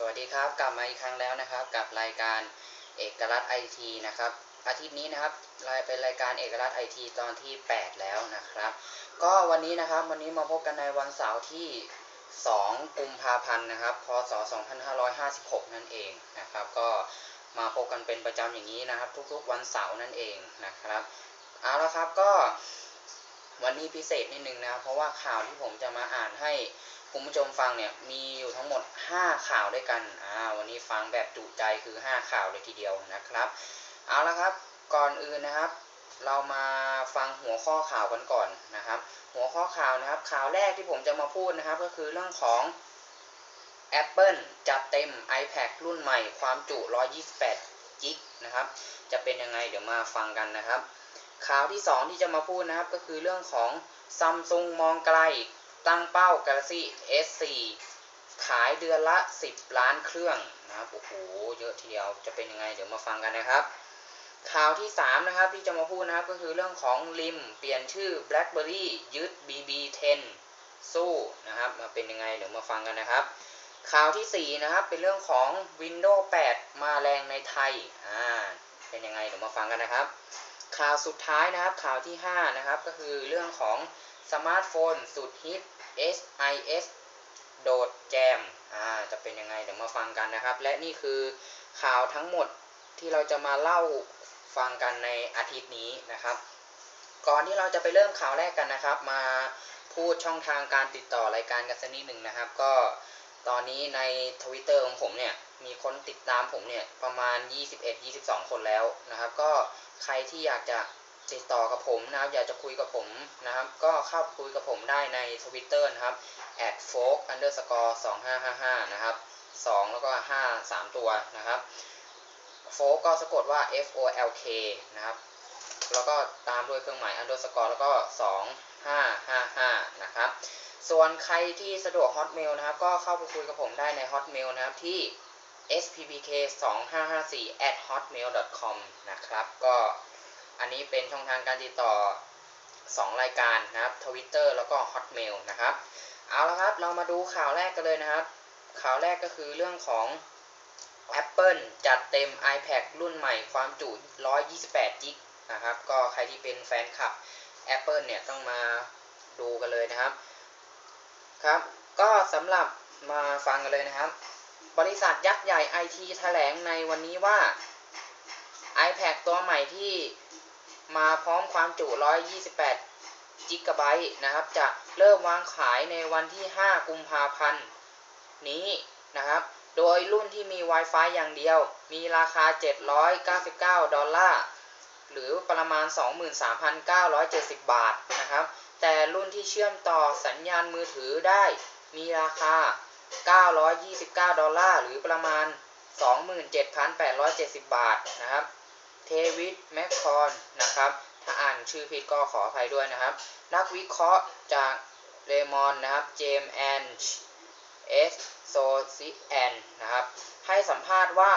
สวัสดีครับกลับมาอีกครั้งแล้วนะครับ กับรายการเอกลักษณ์ไอทีนะครับอาทิตย์นี้นะครับรายเป็นรายการเอกลักษณ์ไอทีตอนที่ 8 แล้วนะครับ ก็วันนี้นะครับวันนี้มาพบกันในวันเสาร์ที่ 2 กุมภาพันธ์นะครับพศ 2556 นั่นเองนะครับ ก็มาพบกันเป็นประจำอย่างนี้นะครับ ทุกๆ วันเสาร์นั่นเองนะครับเอาละครับก็วันนี้พิเศษนิดนึงนะครับเพราะว่าข่าวที่ผมจะมาอ่านให้ คุณผู้ชมฟังเนี่ยมีอยู่ทั้งหมด 5 ข่าวด้วยกันอ่าวันนี้ฟังแบบจุใจคือ 5 ข่าวเลยทีเดียวนะครับ เอาละครับก่อนอื่นนะครับ เรามาฟังหัวข้อข่าวกันก่อนนะครับ หัวข้อข่าวนะครับ ข่าวแรกที่ผมจะมาพูดนะครับ ก็คือเรื่องของ Apple จัดเต็ม iPad รุ่นใหม่ ความจุ 128 กิกนะครับ จะเป็นยังไงเดี๋ยวมาฟังกันนะครับ ข่าวที่ 2 ที่จะมาพูดนะครับ ก็คือเรื่องของ Samsung มองไกล ตั้งเป้า Galaxy S4 ขายเดือนละ 10 ล้านเครื่องนะครับ โอ้โห เยอะทีเดียวจะเป็นยังไงเดี๋ยวมาฟังกันนะครับ ข่าวที่ 3 นะครับที่จะมาพูดนะครับ ก็คือเรื่องของริม เปลี่ยนชื่อ BlackBerry ยึด BB10 สู้นะครับ มาเป็นยังไงเดี๋ยวมาฟังกันนะครับ ข่าวที่ 4 นะครับ เป็นเรื่องของ Windows 8 มาแรงในไทย อ่า เป็นยังไงเดี๋ยวมาฟังกันนะครับ ข่าวสุดท้ายนะครับ ข่าวที่ 5 นะครับ ก็คือเรื่องของ สมาร์ทโฟนสุดฮิต SIS โดดแจม อ่า จะเป็นยังไงเดี๋ยวมาฟังกันนะครับ และนี่คือข่าวทั้งหมดที่เราจะมาเล่าฟังกันในอาทิตย์นี้นะครับ ก่อนที่เราจะไปเริ่มข่าวแรกกันนะครับ มาพูดช่องทางการติดต่อรายการกันสักนิดหนึ่งนะครับ ก็ตอนนี้ในทวิตเตอร์ของผมเนี่ย มีคนติดตามผมเนี่ย ประมาณ 21-22 คนแล้วนะครับ ก็ใครที่อยากจะ ติดต่อกับผมนะครับ อยากจะคุยกับผมนะครับ ก็เข้าคุยกับผมได้ในทวิตเตอร์นะครับ folk underscore 2555 นะครับ 2 แล้วก็ 5 3 ตัวนะครับ folk ก็สะกดว่า f o l k นะครับ แล้วก็ตามด้วยเครื่องหมาย underscore แล้วก็ 2555 นะครับ ส่วนใครที่สะดวก hotmail นะครับ ก็เข้าไปคุยกับผมได้ใน hotmail นะครับที่ sppk 2554 at hotmail com นะครับ ก็ อันนี้เป็นช่องทางการติดต่อ 2 รายการนะครับ Twitter แล้วก็ Hotmail นะครับ เอาละครับ เรามาดูข่าวแรกกันเลยนะครับ ข่าวแรกก็คือเรื่องของ Apple จัดเต็ม iPad รุ่นใหม่ความจุ 128กิกนะครับ ก็ใครที่เป็นแฟนคลับ Apple เนี่ยต้องมาดูกันเลยนะครับ ครับ ก็สำหรับมาฟังกันเลยนะครับ บริษัทยักษ์ใหญ่ IT แถลงในวันนี้ว่า iPad ตัวใหม่ที่ มาพร้อมความจุ 128กิกะไบต์นะครับ จะเริ่มวางขายในวันที่ 5 กุมภาพันธ์นี้นะครับ โดยรุ่นที่มี Wi-Fi อย่างเดียว มีราคา 799 ดอลลาร์ หรือประมาณ 23,970 บาทนะครับ แต่รุ่นที่เชื่อมต่อสัญญาณมือถือได้ มีราคา 929 ดอลลาร์ หรือประมาณ 27,870 บาทนะครับ เทวิตแมคคอนนะครับ ถ้าอ่านชื่อผิดก็ขออภัยด้วยนะครับ นักวิเคราะห์จากเรมอนนะครับ เจมแอนเอสโซซิแอนนะครับ ให้สัมภาษณ์ว่า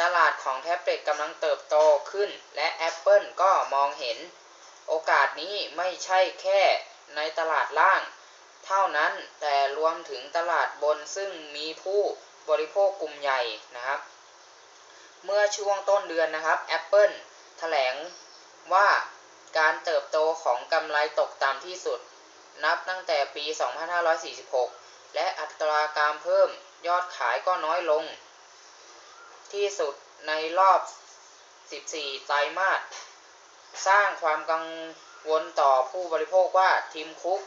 ตลาดของแท็บเล็ตกำลังเติบโตขึ้น และ Apple ก็มองเห็น โอกาสนี้ไม่ใช่แค่ในตลาดล่าง เท่านั้นแต่รวมถึงตลาดบนซึ่งมีผู้บริโภคกลุ่มใหญ่นะครับ เมื่อช่วงต้นเดือนนะครับ Apple แถลงว่าการเติบโตของกำไรตกต่ำที่สุด นับตั้งแต่ปี 2546 และอัตราการเพิ่มยอดขายก็น้อยลง ที่สุดในรอบ 14 ไตรมาส สร้างความกังวลต่อผู้บริโภคว่าทีมคุก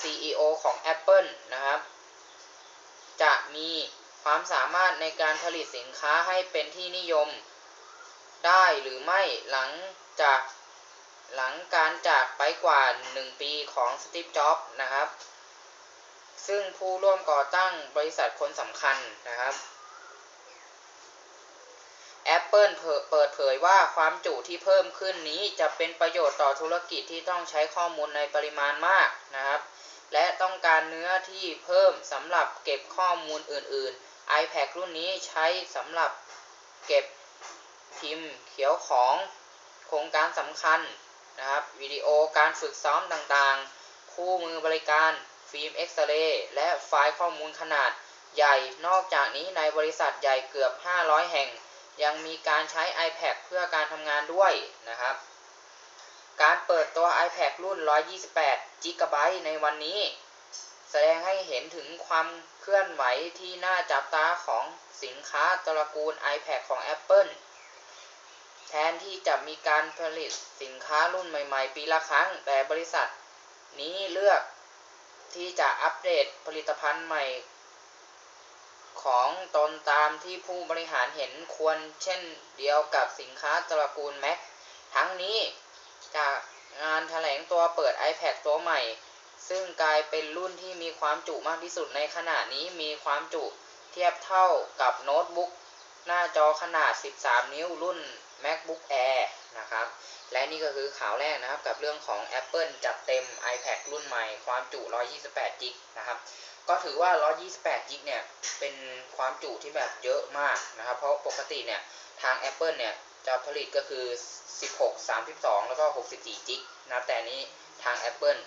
CEO ของ Apple นะครับ จะมี ความสามารถในการผลิตสินค้าให้เป็นที่นิยม ได้หรือไม่หลังจากหลังการจากไปกว่า 1 ปีของสตีฟจ็อบส์นะครับ ซึ่งผู้ร่วมก่อตั้งบริษัทคนสำคัญนะครับ Apple เปิดเผยว่าความจุที่เพิ่มขึ้นนี้จะเป็นประโยชน์ต่อธุรกิจที่ต้องใช้ข้อมูลในปริมาณมากนะครับ และต้องการเนื้อที่เพิ่มสำหรับเก็บข้อมูลอื่น ๆ iPad รุ่นนี้ใช้สำหรับเก็บพิมพ์เขียวของโครงการสำคัญนะครับวิดีโอการฝึกซ้อมต่างๆ คู่มือบริการฟิล์มเอ็กซเรย์และไฟล์ข้อมูลขนาดใหญ่ นอกจากนี้ในบริษัทใหญ่เกือบ 500 แห่ง ยังมีการใช้ iPad เพื่อการทำงานด้วยนะครับ การเปิดตัว iPad รุ่น 128 g b ในวันนี้ แสดงให้เห็นถึงความเคลื่อนไหวที่น่าจับตาของสินค้าตระกูล iPad ของ Apple แทนที่จะมีการผลิตสินค้ารุ่นใหม่ ๆ ปีละครั้ง แต่บริษัทนี้เลือกที่จะอัปเดตผลิตภัณฑ์ใหม่ ของตนตามที่ผู้บริหารเห็นควรเช่นเดียวกับสินค้าตระกูล Mac ทั้งนี้จากงานแถลงตัวเปิด iPad ตัวใหม่ ซึ่งกลายเป็นรุ่นที่มีความจุมากที่สุดในขณะนี้มีความจุเทียบเท่ากับโน้ตบุ๊กหน้าจอขนาด 13 นิ้วรุ่น MacBook Air นะครับ และนี่ก็คือข่าวแรกนะครับ กับเรื่องของ Apple จัดเต็ม iPad รุ่นใหม่ ความจุ 128 g b นะครับ ก็ถือว่า 128 g b เนี่ย เป็นความจุที่แบบเยอะมากนะครับ เพราะปกติเนี่ย ทาง Apple เนี่ย จะผลิตก็คือ 16 32 แล้วก็ 64 g b นะแต่นี้ทาง Apple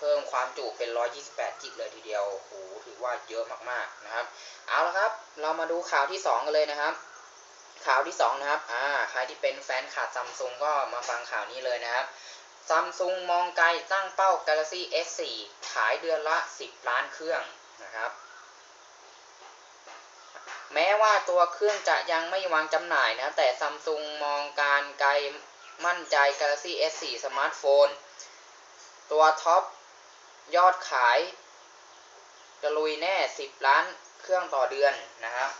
เพิ่มความจุเป็น 128 g b เลยทีเดียวโหถือว่าเยอะมากๆนะครับ เอาละครับ เรามาดูข่าวที่ 2 กันเลยนะครับ ข่าวที่ 2 นะครับ อ่า ใครที่เป็นแฟนขาดซัมซุงก็มาฟังข่าวนี้เลยนะครับซัมซุงมองไกลตั้งเป้า Galaxy S4 ขายเดือนละ 10 ล้านเครื่องนะครับ แม้ว่าตัวเครื่องจะยังไม่วางจำหน่ายนะ แต่ซัมซุงมองการไกลมั่นใจ Galaxy S4 สมาร์ทโฟน ตัวท็อป ยอดขาย จะลุยแน่ 10 ล้านเครื่องต่อเดือนนะครับ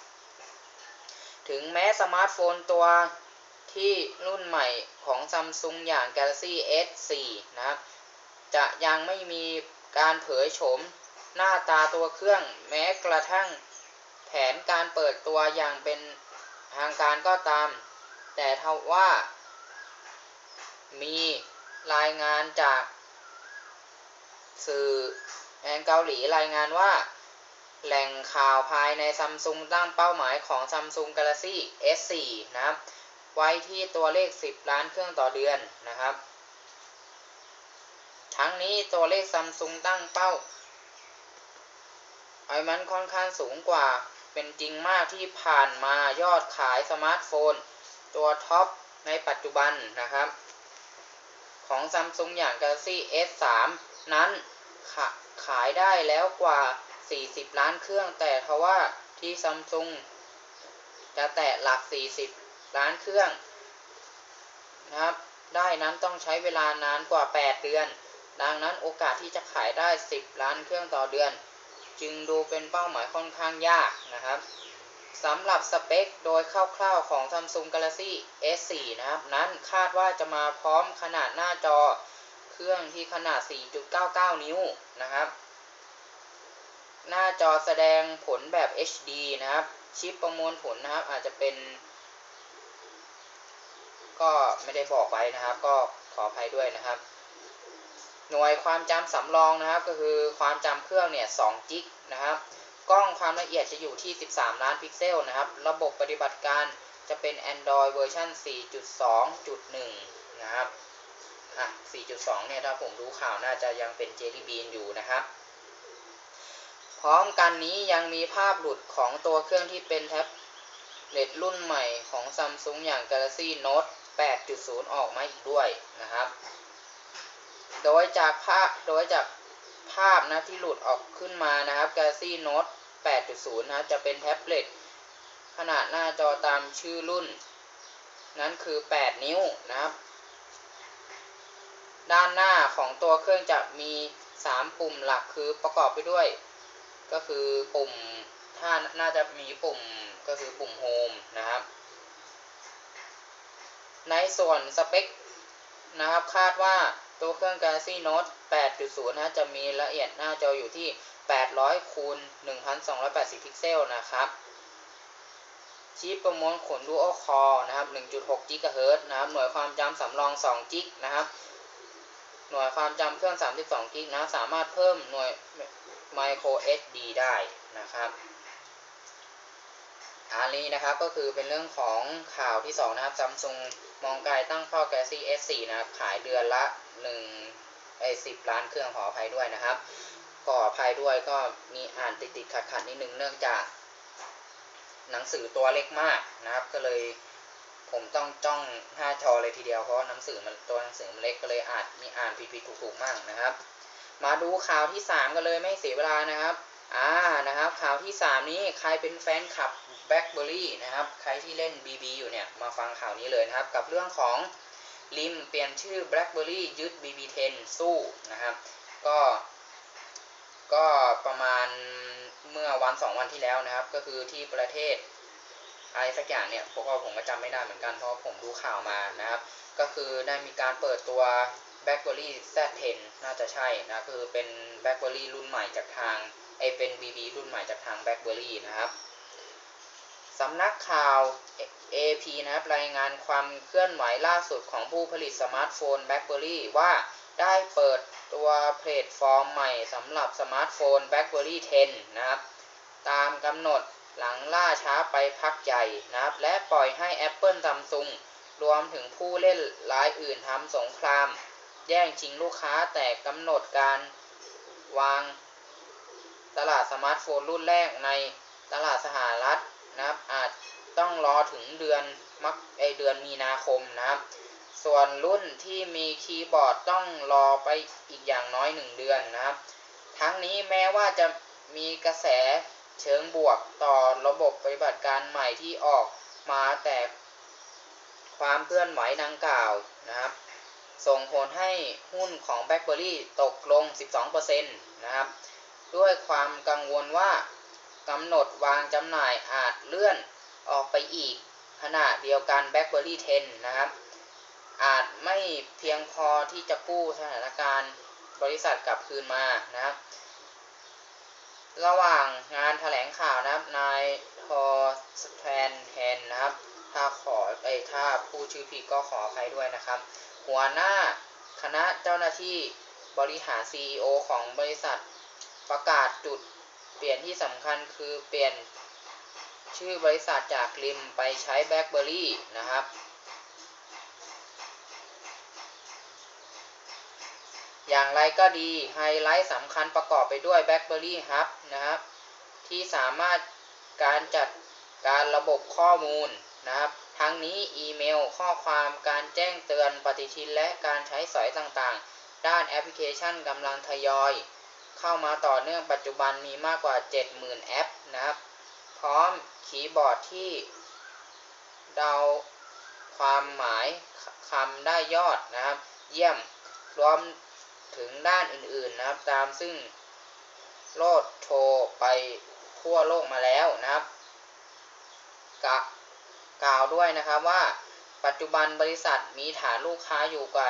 ถึงแม้สมาร์ทโฟนตัวที่รุ่นใหม่ของซัมซุงอย่าง Galaxy S4 นะครับ จะยังไม่มีการเผยโฉมหน้าตาตัวเครื่องแม้กระทั่งแผนการเปิดตัวอย่างเป็นทางการก็ตาม แต่ทว่ามีรายงานจาก สื่อแอนเกาหลีรายงานว่า แหล่งข่าวภายในซัมซุงตั้งเป้าหมายของ Samsung Galaxy S4 นะครับ ไว้ที่ตัวเลข 10 ล้านเครื่องต่อเดือนนะครับ ทั้งนี้ตัวเลขซัมซุงตั้งเป้าไอ้มันค่อนข้างสูงกว่าเป็นจริงมากที่ผ่านมายอดขายสมาร์ทโฟน ตัวท็อปในปัจจุบันนะครับ ของ Samsung อย่าง Galaxy S3 นั้นขขายได้แล้วกว่า 40 ล้านเครื่อง แต่ทว่าที่ Samsung จะแตะหลัก 40 ล้านเครื่องนะครับ ได้นั้นต้องใช้เวลานานกว่า 8 เดือน ดังนั้นโอกาสที่จะขายได้ 10 ล้านเครื่องต่อเดือน จึงดูเป็นเป้าหมายค่อนข้างยากนะครับสำหรับสเปคโดยคร่าวๆของ Samsung Galaxy S4 นะครับ นั้นคาดว่าจะมาพร้อมขนาดหน้าจอ รื่องที่ขนาด 4.99 นิ้วนะครับ หน้าจอแสดงผลแบบ HD นะครับ ชิปประมวลผลนะครับ อาจจะเป็น ก็ไม่ได้บอกไว้นะครับ ก็ขออภัยด้วยนะครับ หน่วยความจำสำรองนะครับ ก็คือความจำเครื่องเนี่ย2จิกนะครับ กล้องความละเอียดจะอยู่ที่ 13 ล้านพิกเซลนะครับ ระบบปฏิบัติการจะเป็น Android เวอร์ชัน4.2.1 นะครับ อะ4.2 เนี่ยถ้าผมดูข่าวน่าจะยังเป็น Jelly Bean อยู่นะครับ พร้อมกันนี้ยังมีภาพหลุดของตัวเครื่องที่เป็นแท็บเล็ตรุ่นใหม่ของ Samsung อย่าง Galaxy Note 8.0 ออกมาอีกด้วยนะครับ โดยจากภาพโดยจากภาพนะที่หลุดออกขึ้นมานะครับ Galaxy Note 8.0 นะจะเป็นแท็บเล็ตขนาดหน้าจอตามชื่อรุ่น นั้นคือ 8 นิ้วนะครับ ด้านหน้าของตัวเครื่องจะมี 3 ปุ่มหลักคือประกอบไปด้วย ก็คือปุ่มถ้าน่าจะมีปุ่มก็คือปุ่มโฮมนะครับ ในส่วนสเปคนะครับคาดว่าตัวเครื่อง Galaxy Note 8.0 นะจะมีละเอียดหน้าจออยู่ที่ 800คูณ1280 พิกเซลนะครับ ชิปประมวลผล Dual Core นะครับ 1.6 GHz นะครับ หน่วยความจำสำรอง 2 g ิกนะครับ หน่วยความจำเครื่อง 32 g ิกนะ สามารถเพิ่มหน่วย Micro SD ได้นะครับอันนี้นะครับก็คือเป็นเรื่องของข่าวที่ 2 นะครับ Samsung มองไกลตั้งเป้า Galaxy S4 นะครับ ขายเดือนละ1ไอ้10 ล้านเครื่องขออภัยด้วยนะครับขออภัยด้วยก็มีอ่านติดติดขัดขัดนิดนึงเนื่องจาก หนังสือตัวเล็กมากนะครับ ก็เลย ผมต้องจ้องหน้าจอเลยทีเดียวเพราะหนังสือมันตัวหนังสือมันเล็กก็เลยอาจมีอ่านผิดๆถูกๆมากนะครับ มาดูข่าวที่3กันเลยไม่เสียเวลานะครับอ่านะครับข่าวที่3นี้ใครเป็นแฟนคลับ BlackBerry นะครับใครที่เล่น BB อยู่เนี่ยมาฟังข่าวนี้เลยนะครับ กับเรื่องของลิมเปลี่ยนชื่อ BlackBerry ยึด BB10 สู้นะครับ ก็ก็ประมาณเมื่อวันสองวันที่แล้วนะครับ ก็คือที่ประเทศ อะไรสักอย่างเนี่ยพวกเราผมก็จำไม่ได้เหมือนกันเพราะผมดูข่าวมานะครับ ก็คือได้มีการเปิดตัว BlackBerry Z10 น่าจะใช่นะคือเป็น BlackBerry รุ่นใหม่จากทางไอเป็น BB รุ่นใหม่จากทาง BlackBerry นะครับสำนักข่าว AP นะครับรายงานความเคลื่อนไหวล่าสุดของผู้ผลิตสมาร์ทโฟน BlackBerry ว่าได้เปิดตัวแพลตฟอร์มใหม่สำหรับสมาร์ทโฟน BlackBerry 10 นะครับ ตามกำหนด หลังล่าช้าไปพักใหญ่นะครับ และปล่อยให้ Apple Samsung รวมถึงผู้เล่นรายอื่นทำสงคราม แย่งชิงลูกค้าแต่กำหนดการวางตลาดสมาร์ทโฟนรุ่นแรกในตลาดสหรัฐนะครับ อาจต้องรอถึงเดือนมักไอเดือนมีนาคมนะครับ ส่วนรุ่นที่มีคีย์บอร์ดต้องรอไปอีกอย่างน้อย 1 เดือนนะครับ ทั้งนี้แม้ว่าจะมีกระแส เชิงบวกต่อระบบปฏิบัติการใหม่ที่ออกมาแต่ความเคลื่อนไหวดังกล่าวนะครับ ส่งผลให้หุ้นของ BlackBerry ตกลง 12%นะครับ ด้วยความกังวลว่ากำหนดวางจำหน่ายอาจเลื่อนออกไปอีกขณะเดียวกัน BlackBerry 10 นะครับ อาจไม่เพียงพอที่จะกู้สถานการณ์บริษัทกลับคืนมานะครับ ระหว่างงานถแถลงข่าวนะครับ นายทอสแทนแทนนะครับ ถ้าขอไอ้ถ้าพูดชื่อผิดก็ขอใครด้วยนะครับ หัวหน้าคณะเจ้าหน้าที่บริหาร CEO ของบริษัทประกาศจุดเปลี่ยนที่สำคัญคือเปลี่ยนชื่อบริษัทจากริมไปใช้ BlackBerry นะครับ อย่างไรก็ดีไฮไลท์สำคัญประกอบไปด้วย BlackBerry Hub นะครับ ที่สามารถการจัดการระบบข้อมูลนะครับทั้งนี้อีเมล ข้อความการแจ้งเตือนปฏิทินและการใช้สอยต่างๆ ด้านแอปพลิเคชันกำลังทยอย เข้ามาต่อเนื่องปัจจุบันมีมากกว่า 70,000 แอปนะครับ พร้อมคีย์บอร์ดที่เดาความหมายคำได้ยอดนะครับ เยี่ยมรวม ถึงด้านอื่นๆนะครับ ตามซึ่งโลดโชว์ไปทั่วโลกมาแล้วนะครับกะกล่าวด้วยนะครับว่าปัจจุบันบริษัทมีฐานลูกค้าอยู่กว่า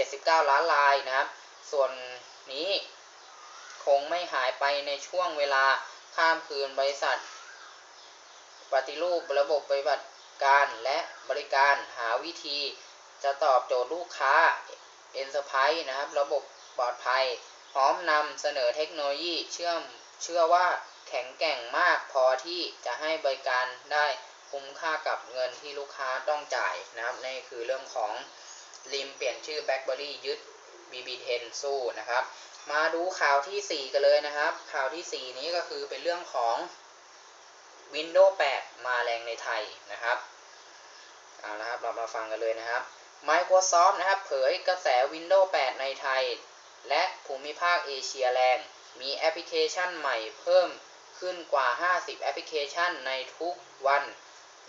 79 ล้านรายนะครับ ส่วนนี้คงไม่หายไปในช่วงเวลาข้ามคืนบริษัท ปฏิรูประบบปฏิบัติการและบริการหาวิธีจะตอบโจทย์ลูกค้า Enterprise นะครับ ระบบ ปลอดภัย พร้อมนำเสนอเทคโนโลยีเชื่อมเชื่อว่าแข็งแกร่งมากพอที่จะให้บริการได้คุ้มค่ากับเงินที่ลูกค้าต้องจ่ายนะครับนี่คือเรื่องของริมเปลี่ยนชื่อ BlackBerry ยึด BB10 สู้นะครับ มาดูข่าวที่ 4 กันเลยนะครับ ข่าวที่ 4 นี้ก็คือเป็นเรื่องของ Windows 8 มาแรงในไทยนะครับเอาละครับเรามาฟังกันเลยนะครับ Microsoft นะครับ เผยกระแส Windows 8 ในไทย และภูมิภาคเอเชียแรงมีแอปพลิเคชันใหม่เพิ่มขึ้นกว่า 50 แอปพลิเคชันในทุกวัน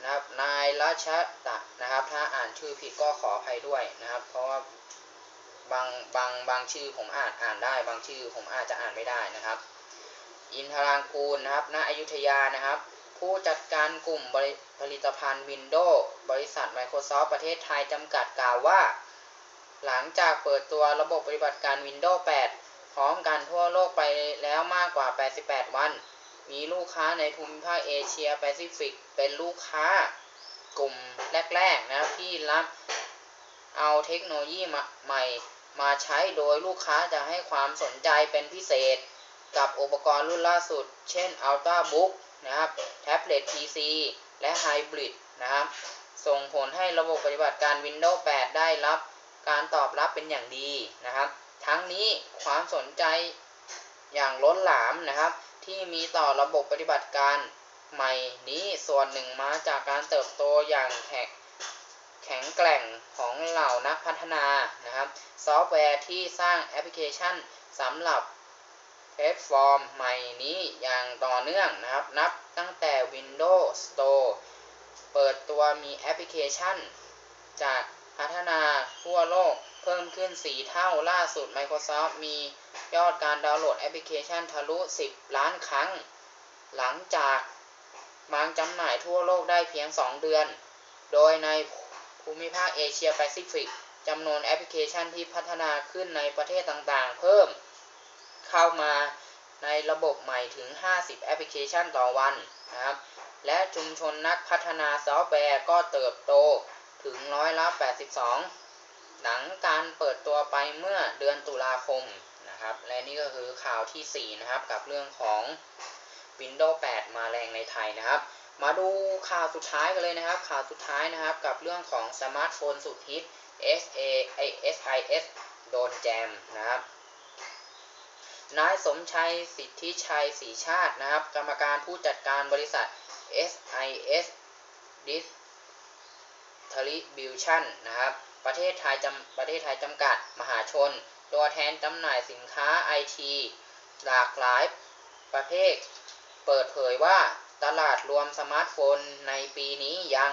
นะครับนายรัชตะนะครับ ถ้าอ่านชื่อผิดก็ขออภัยด้วยนะครับ เพราะว่าบางบางบางชื่อผมอ่านอ่านได้ บางชื่อผมอาจจะอ่านไม่ได้นะครับ อินทรางกูลนะครับณอยุธยานะครับ ผู้จัดการกลุ่มผลิตภัณฑ์ Windows บริษัท Microsoft ประเทศไทยจำกัดกล่าวว่า หลังจากเปิดตัวระบบปฏิบัติการ Windows 8 พร้อมกันทั่วโลกไปแล้วมากกว่า 88 วัน มีลูกค้าในภูมิภาคเอเชียแปซิฟิก เป็นลูกค้ากลุ่มแรกๆนะครับที่รับเอาเทคโนโลยีใหม่มาใช้โดยลูกค้าจะให้ความสนใจเป็นพิเศษ กับอุปกรณ์รุ่นล่าสุด เช่น Ultrabook นะครับแท็บเล็ต PC และ Hybrid นะครับส่งผลให้ระบบปฏิบัติการ Windows 8 ได้รับ การตอบรับเป็นอย่างดีนะครับ ทั้งนี้ความสนใจอย่างล้นหลามนะครับ ที่มีต่อระบบปฏิบัติการใหม่นี้ส่วนหนึ่งมาจากการเติบโตอย่างแข็งแข็งแกร่งของเหล่านักพัฒนานะครับ ซอฟต์แวร์ที่สร้างแอปพลิเคชันสำหรับแพลตฟอร์มใหม่นี้อย่างต่อเนื่องนะครับ นับตั้งแต่ Windows Store เปิดตัวมีแอปพลิเคชันจาก พัฒนาทั่วโลกเพิ่มขึ้น 4 เท่าล่าสุด Microsoft มียอดการดาวน์โหลดแอปพลิเคชันทะลุ 10 ล้านครั้ง หลังจากวางจำหน่ายทั่วโลกได้เพียง 2 เดือน โดยในภูมิภาคเอเชียแปซิฟิกจำนวนแอปพลิเคชันที่พัฒนาขึ้นในประเทศต่างๆ เพิ่ม เข้ามาในระบบใหม่ถึง 50 แอปพลิเคชันต่อวันนะครับ และชุมชนนักพัฒนาซอฟต์แวร์ก็เติบโต ถึงร้อยละ 82 หลังการเปิดตัวไปเมื่อเดือนตุลาคมนะครับ และนี่ก็คือข่าวทีสี่ 4 นะครับ กับเรื่องของ Windows 8 มาแรงในไทยนะครับ มาดูข่าวสุดท้ายกันเลยนะครับ ข่าวสุดท้ายนะครับกับเรื่องของสมาร์ทโฟนสุดฮิต SA I SIS โดนแจมนะครับ นายสมชัยสิทธิชัยศรีชาตินะครับ กรรมการผู้จัดการบริษัท SIS Distribution นะครับ ประเทศไทยจำประเทศไทยจำกัดมหาชน ตัวแทนจำหน่ายสินค้าไอทีหลากหลายประเภท เปิดเผยว่าตลาดรวมสมาร์ทโฟนในปีนี้ยัง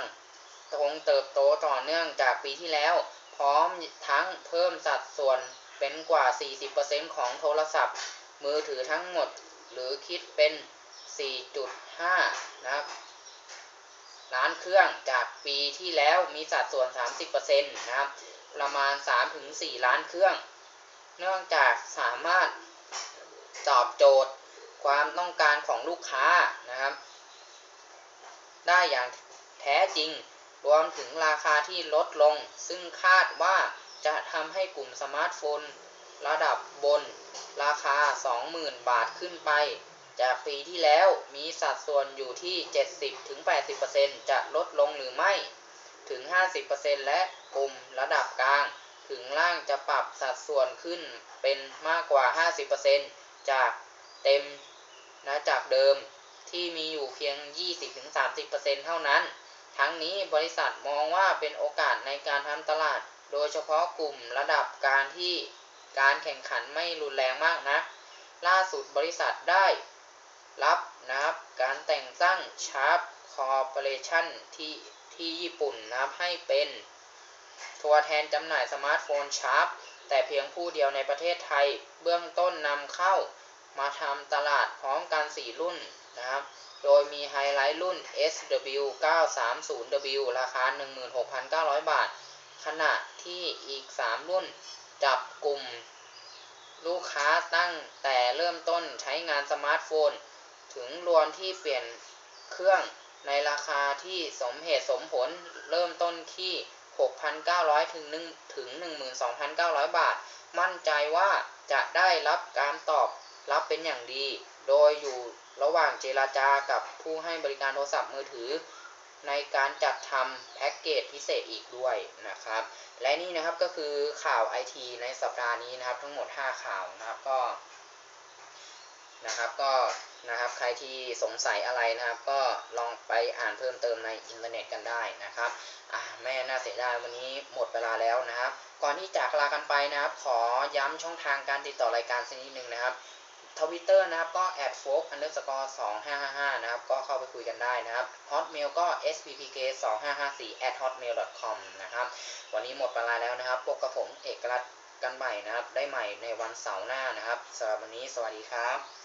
คงเติบโตต่อเนื่องจากปีที่แล้ว พร้อมทั้งเพิ่มสัดส่วนเป็นกว่า 40%ของโทรศัพท์ มือถือทั้งหมดหรือคิดเป็น 4.5 นะครับ ล้านเครื่องจากปีที่แล้วมีสัดส่วน 30%นะครับประมาณ 3-4 ล้านเครื่อง เนื่องจากสามารถตอบโจทย์ความต้องการของลูกค้านะครับ ได้อย่างแท้จริง รวมถึงราคาที่ลดลง ซึ่งคาดว่าจะทำให้กลุ่มสมาร์ทโฟน ระดับบนราคา 20,000 บาทขึ้นไป จากปีที่แล้วมีสัดส่วนอยู่ที่ 70-80%จะลดลงหรือไม่ถึง 50%และกลุ่มระดับกลาง ถึงล่างจะปรับสัดส่วนขึ้นเป็นมากกว่า 50%จากเต็มนะจากเดิมที่มีอยู่เพียง 20-30%เท่านั้น ทั้งนี้บริษัทมองว่าเป็นโอกาสในการทำตลาด โดยเฉพาะกลุ่มระดับการที่การแข่งขันไม่รุนแรงมากนะ ล่าสุดบริษัทได้ รับนะครับการแต่งตั้งชาร์ปคอร์ปอเรชั่นที่ที่ญี่ปุ่นนะครับให้เป็น ตัวแทนจำหน่ายสมาร์ทโฟนชาร์ปแต่เพียงผู้เดียวในประเทศไทย เบื้องต้นนำเข้ามาทำตลาดพร้อมกัน 4 รุ่นนะครับ โดยมีไฮไลท์รุ่น SW930W ราคา 16,900 บาท ขณะที่อีก 3 รุ่นจับกลุ่ม ลูกค้าตั้งแต่เริ่มต้นใช้งานสมาร์ทโฟน ถึงรวมที่เปลี่ยนเครื่องในราคาที่สมเหตุสมผลเริ่มต้นที่ 6,900 ถึง1ถึง 12,900 บาท มั่นใจว่าจะได้รับการตอบรับเป็นอย่างดี โดยอยู่ระหว่างเจราจากับผู้ให้บริการโทรศัพท์มือถือ ในการจัดทำแพ็กเกจพิเศษอีกด้วยนะครับ และนี่นะครับก็คือข่าวไอทีในสัปดาห์นี้นะครับ ทั้งหมด 5 ข่าวนะครับก็ นะครับก็นะครับใครที่สงสัยอะไรนะครับ ก็ลองไปอ่านเพิ่มเติมในอินเทอร์เน็ตกันได้นะครับอะแม่น่าเสียดายวันนี้หมดเวลาแล้วนะครับ ก่อนที่จากลากันไปนะครับ ขอย้ำช่องทางการติดต่อรายการสักนิดนึงนะครับทวิตเตอร์นะครับก็ at f o k underscore 2555 นะครับ ก็เข้าไปคุยกันได้นะครับ hotmail ก็ sppk 2554 at hotmail com นะครับ วันนี้หมดเวลาแล้วนะครับพบกับผมเอกลักษณ์กันใหม่นะครับ ได้ใหม่ในวันเสาร์หน้านะครับสำหรับวันนี้สวัสดีครับ